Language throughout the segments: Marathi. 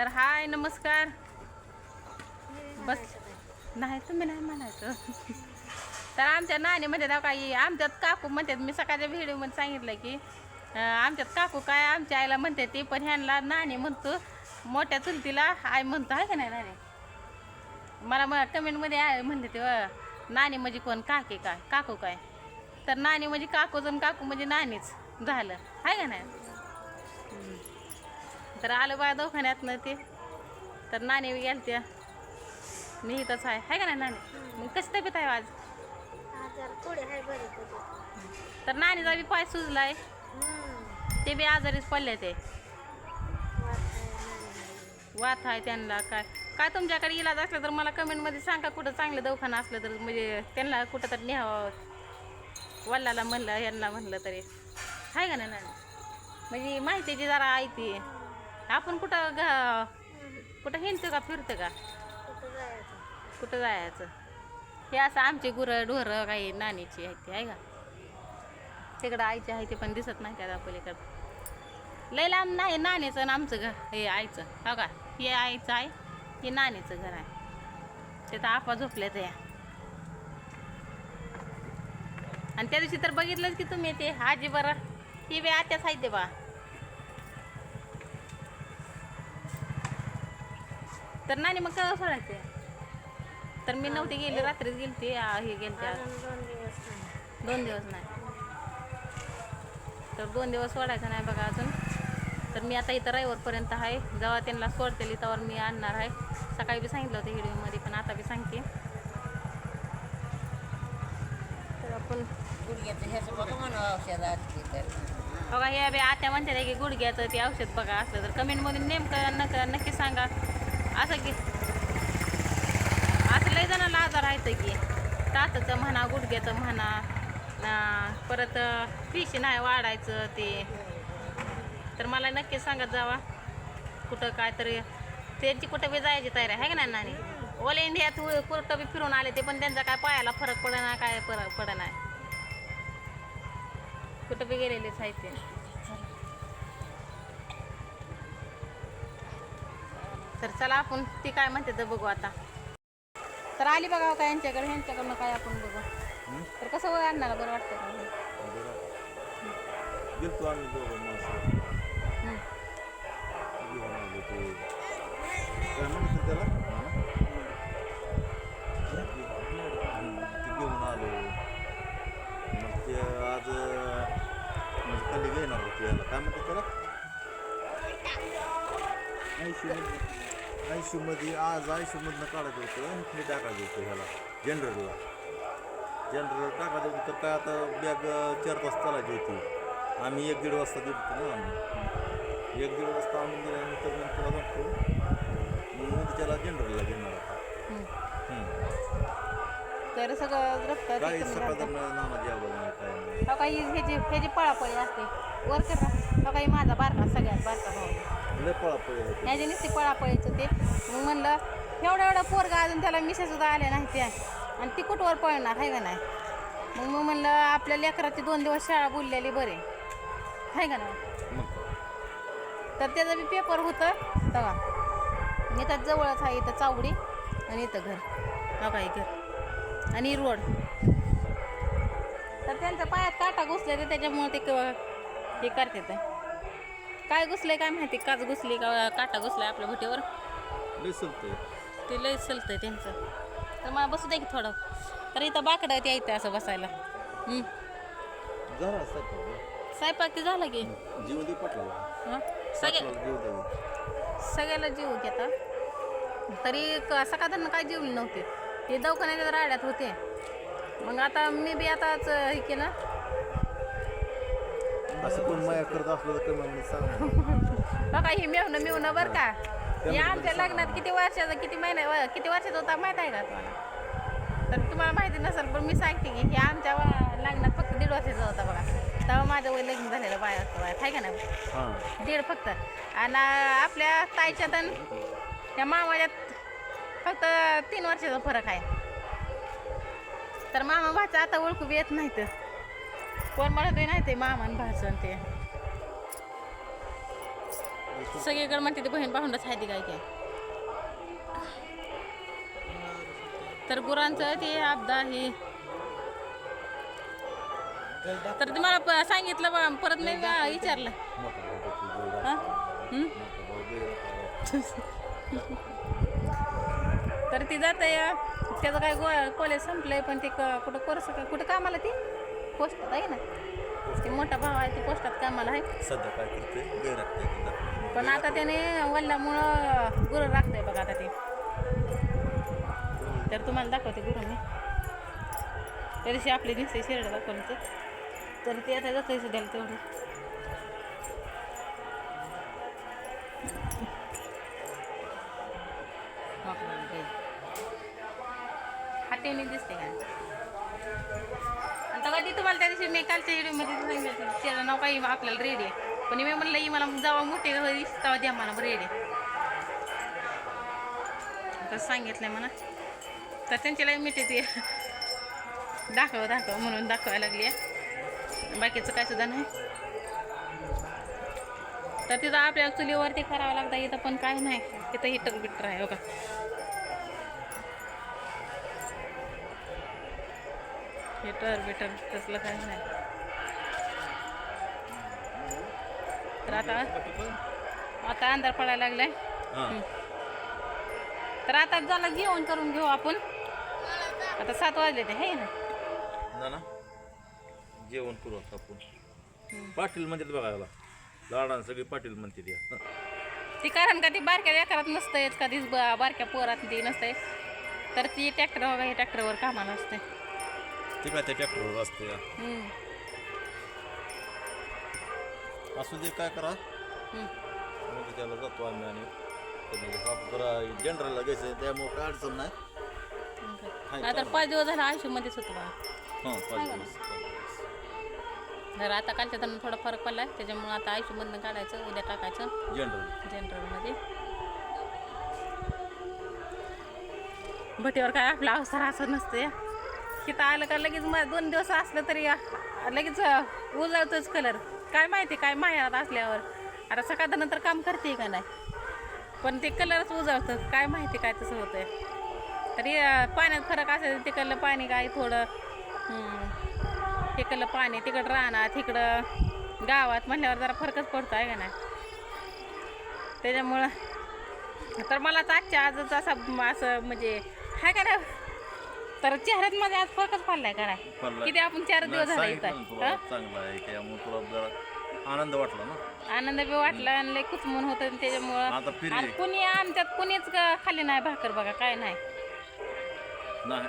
तर हाय नमस्कार. बस. नाही तुम्ही नाही म्हणायचं. तर आमच्या नाणीमध्ये म्हणतात काही आमच्यात काकू म्हणतात मी सकाळच्या व्हिडिओमध्ये सांगितलं की आमच्यात काकू काय आमच्या आईला म्हणते ती पण ह्यांना नाणी म्हणतो मोठ्या चुलतीला आई म्हणतो आहे का नाही नाणी मला मग कमेंटमध्ये आहे म्हणते ते नाणी म्हणजे कोण काकी काय काकू काय? तर नाणी म्हणजे काकूच आणि काकू म्हणजे नाणीच झालं. आहे का नाही? तर आलं बा दवाखान्यातनं ते. तर नाणी गेल त्या मी इथंच आहे. आहे का नाही नाणी? मग कशी तब्येत आहे आज? आहे तर नाणीचा बी पाय सुजलाय. ते बी आजारीच पडले ते. वाथ आहे त्यांना काय. काय तुमच्याकडे इलाज असला तर मला कमेंटमध्ये सांगा. कुठं चांगलं दवाखाना असलं तर म्हणजे त्यांना कुठं तर न्यावं. वल्लाला म्हणलं यांना म्हणलं तरी. आहे का नाही नाणी? म्हणजे माहितीची जरा ऐकते आपण कुठं ग कुठं हिंडतो का फिरतो का? कुठं जायचं? कुठं जायचं हे असं आमचे गुरं ढोरं काही नाण्याची आहेत ते आहे का? तिकडं आईचे आहे ते पण दिसत नाही त्या पलीकडं लय लांब नाही नाणीचं आणि आमचं घर हे आईचं हो का? हे आईचं आहे हे नाणीचं घर आहे. ते तर आपा झोपल्या त्या आणि त्या दिवशी तर बघितलंच की तुम्ही ते आजी बरं. ही बी आत्याच आहे ते बा. तर नाणी मग केव्हा सोडायचे तर मी नव्हती गेली रात्रीच गेली हे गेलते आज. अजून दोन दिवस नाही. दोन दिवस नाही. तर दोन दिवस सोडायचं नाही बघा अजून. तर मी आता इथं रविवारपर्यंत आहे. जेव्हा त्यांना सोडते तेव्हा मी आणणार आहे. सकाळी बी सांगितलं होतं व्हिडिओमध्ये पण आता बी सांगते. तर आपण बघा. हे बी आत्या म्हणते की गुडघ्याचं ते औषध बघा असलं तर कमेंटमध्ये नेमकं नक नक्की सांगा. असं की असं लय जणांना आजार राहायचं की दाताचं म्हणा गुडघ्याचं म्हणा परत पिशी नाही वाढायचं ते. तर मला नक्की सांगत जावा. कुठं काय तरी त्यांची कुठं बी जायची तयारी आहे का नाही नानी? ऑल इंडियात कुठं बी फिरून आले ते पण त्यांचा काय पायाला फरक पडना काय फरक पडना. कुठं बी गेलेलेच आहे ते. तर चला आपण ती काय म्हणते तर बघू आता. तर आली बघा काय यांच्याकडे ह्यांच्याकडनं काय आपण बघू. तर कसं आणणार बरं वाटतं का? गेलतो आम्ही दोघं. आयशूमध्ये आज आयशूमधनं काढायचं होतं हे टाकायचं होतं ह्याला जनरलला. जनरल टाकायचं होतं तर काय आता बॅग चार तास चालायची होती. आम्ही एक दीड वाजता गेलो ना आम्ही. एक दीड वाजता आम्ही गेल्यानंतर मग तुला म्हणतो मग उद्याला जनरलला घेणार आता. तर सगळं रक्त काय कमी सकाळ झालं. नाना जेवण नाही. काय हो काही ह्याची ह्याची पळापळी असते वर कर. काही माझा बारका सगळ्यात बारका भाऊ. होती. ह्याची नुसती पळापळीचं ते मग म्हणलं एवढं एवढं पोरगा अजून त्याला मिशा सुद्धा आल्या नाही त्या. आणि ती कुठवर पळणार आहे का नाही? मग मग म्हणलं आपल्या लेकराची दोन दिवस शाळा बोललेली बरे. आहे का नाही? तर त्याचं बी पेपर होतं तेव्हा. इथं जवळच आहे इथं चावडी आणि इथं घर. हो काही घर. आणि रोड. तर त्यांच्या पायात काटा घुसले ते त्याच्यामुळे ते क- हे करते ते. काय घुसले काय माहिती? काच घुसली का काटा घुसलाय आपल्या भुटीवर? सलतंय. ते लय चलतंय त्यांचं. तर मला बसू दे की थोडं. तर इथं बाकडं ते येतं असं बसायला. स्वयंपाक ते झालं की? जीव दे पटला हं? सगळे जीव दे. सगळ्याला जीव घेता तरी क- सकाळनं काय जेवली नव्हते. ते दवाखान्याच्या राड्यात होते. मग आता मी बी आताच हे केलं. असं कोण माया करत असलं तर म्हणून सांग. बघा ही मेवणं मेवणं बरं का? या आमच्या लग्नात किती वर्षाचा किती महिना किती वर्षाचा होता माहीत आहे का? तुम्हाला तर तुम्हाला माहिती नसेल पण मी सांगते की हे आमच्या लग्नात फक्त दीड वर्षाचा होता बघा. तेव्हा माझं वय लग्न झालेलं बाय असतं बाय आहे का नाही? हां. दीड फक्त. आणि आपल्या ताईच्यात आणि त्या मामाच्यात फक्त तीन वर्षाचा फरक आहे. तर मामा भाचं आता ओळखू येत नाहीत. कोण म्हणत नाही ते मामान आणि ते. सगळीकडे म्हणते ते बहीण भावंडच आहे ती काय काय तर गुरांचं ते आपदा आहे. तर तुम्हाला मला सांगितलं बा परत मी बा- विचारलं. तर ती जात त्याचं काय गो कॉलेज संपलंय पण ते क- कुठं कोर्स कुठं कामाला ती? पोस्टात आहे ना. ते मोठा भाव आहे ते पोस्टात कामाला आहे. सध्या काय करते गैर पण आता त्याने वल्ल्यामुळं गुरं राखतंय बघा आता ते. तर तुम्हाला दाखवते गुरं मी. दिवशी आपली दिसते शेरड दाखवली ते तर ते आता जातं सध्याला तेवढं. हाटेने दिसते का? मी तुम्हाला त्या दिवशी मी कालच्या व्हिडिओमध्ये सांगितलं त्याचं नाव काही आपल्याला रेडी आहे. पण मी म्हणलं ही मला जावा मोठी होईल तेव्हा द्या मला रेडी तसं सांगितलंय म्हणा. तर त्यांच्याला मिठे ती. दाखव दाखव म्हणून दाखवायला लागली आहे. बाकीचं काय सुद्धा नाही. तर तिथं आपल्या चुलीवरती करावं लागतं इथं पण काय नाही. तिथं हिटर बिटर आहे बघा. हिटर बिटर तसलं काही नाही. तर आता आता अंधार पडायला लागलाय. हां. तर आता झालं जेवण करून घेऊ आपण. आता सात वाजले ते हे ना? जेवण करू आता आपण. पाटील म्हणतात बघायला लाडान सगळी पाटील म्हणते ती कारण का ती बारक्या लेकरात नसतंयच कधीच बारक्या पोरात ती नसतंय तर ती ट्रॅक्टर वगैरे ट्रॅक्टरवर कामाला असते. ते काय त्या ट्रॅक्टरवर असते हम्म. असू दे काय करा हम्म. त्याला जातो आम्ही आणि त्याने हा जरा जनरलला घ्यायचं त्यामुळे काय अडचण नाही नाहीतर पाच दिवस झाला आयुष्यामध्येच होतो बघा हां पाच दिवस पाच दिवस. तर आता कालच्या तर थोडा फरक पडलाय त्याच्यामुळे आता आयुष्यमधनं काढायचं उद्या टाकायचं जनरल जनरलमध्ये भटीवर काय आपला अवसर असं नसते तिथं आलं का लगेच मग दोन दिवस असलं तरी लगेच उजळतोच कलर काय माहिती काय माहेरात असल्यावर. आता सकाळ नंतर काम करते का नाही? पण ते कलरच उजळतं. काय माहिती काय तसं होतंय. तरी पाण्यात फरक असेल तिकडलं पाणी काय थोडं तिकडलं पाणी तिकडं राहणार तिकडं गावात म्हणल्यावर जरा फरकच पडतो आहे का नाही? त्याच्यामुळं तर मला तर आजच्या आजच असा असं म्हणजे हाय का नाही? तर चेहऱ्यात मध्ये आज फरकच पडलाय का नाही पडलाय. किती आपण चार दिवस नाही, झाले सांगितलं ना इथं तुला? चांगला आहे की त्यामुळे तुला जरा आनंद वाटला ना? आनंद बी वाटला आणि लय कुचमून होतं त्याच्यामुळं. आता फिरली. आणि कुणी आमच्यात कुणीच ग- खाली नाही भाकर बघा काय नाही. नाही.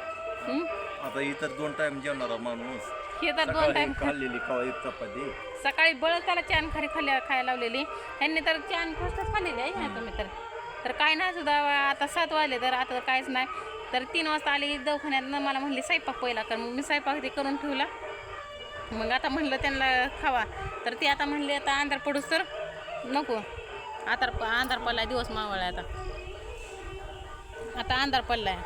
हं? आता इतर दोन टाइम जेवणारा माणूस. हे तर दोन सकाळी टाइम खाल्लेली एक चपाती. सकाळी बळ त्याला चान खाली खाली खायला लावलेली. यांनी तर चान फर्स्टच खाल्लेली आहे ना तुम्ही तर. तर काय नाही सुद्धा आता सात वाजले तर आता काहीच नाही. तर तीन वाजता आली दवाखान्यात मला म्हणली स्वयंपाक पहिला कर. मग मी स्वयंपाक ते करून ठेवला. मग आता म्हणलं त्यांना खावा. तर ती आता म्हणली आता अंधार पडूस तर नको. आता आंधार पडला दिवस मावळा आता. आता आंधार पडलाय.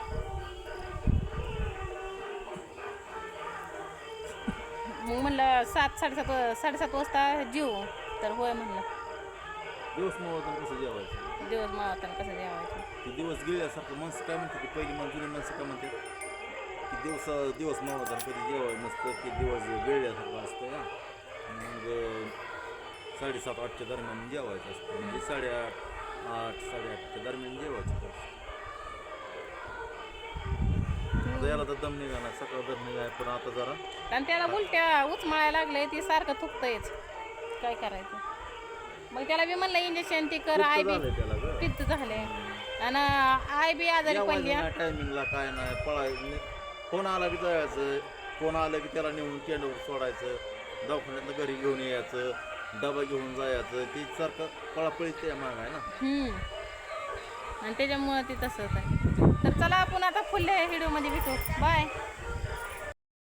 मग म्हणलं सात साडेसात साडेसात वाजता जीव. तर होय म्हणलं. दिवस मग कसं जेवायचं? दिवस मावताना कसं जेवायचं? ते दिवस गेल्यासारखं माणसं काय म्हणते ती पहिली माणसं जुनी माणसं काय म्हणते? की दिवस दिवस मावळतात कधी जेवायचं नसतं की दिवस गिळल्यासारखं असतं या मग साडेसात आठच्या दरम्यान जेवायचं असतं. म्हणजे साडेआठ आठ साडेआठच्या दरम्यान जेवायचं असतं. आता याला तर दम निघाला सकाळ दम निघाला पण आता जरा आणि त्याला उलट्या उचमाळायला लागले ती सारखं थुकतंयच. काय करायचं? मग त्याला बी म्हणलं इंजेक्शन ती कर आय बी. पित्त झाले आणि आय बी आजारी पडली टायमिंगला काय नाही पळायचं फोन आला की जायचं फोन आलं की त्याला नेऊन केंद्रावर सोडायचं दवाखान्यातनं घरी घेऊन यायचं डबा घेऊन जायचं ती सारखं पळापळी ते माग आहे ना? हम्म. आणि त्याच्यामुळं ते तसंच आहे. तर चला आपण आता फुल व्हिडिओमध्ये भेटू. बाय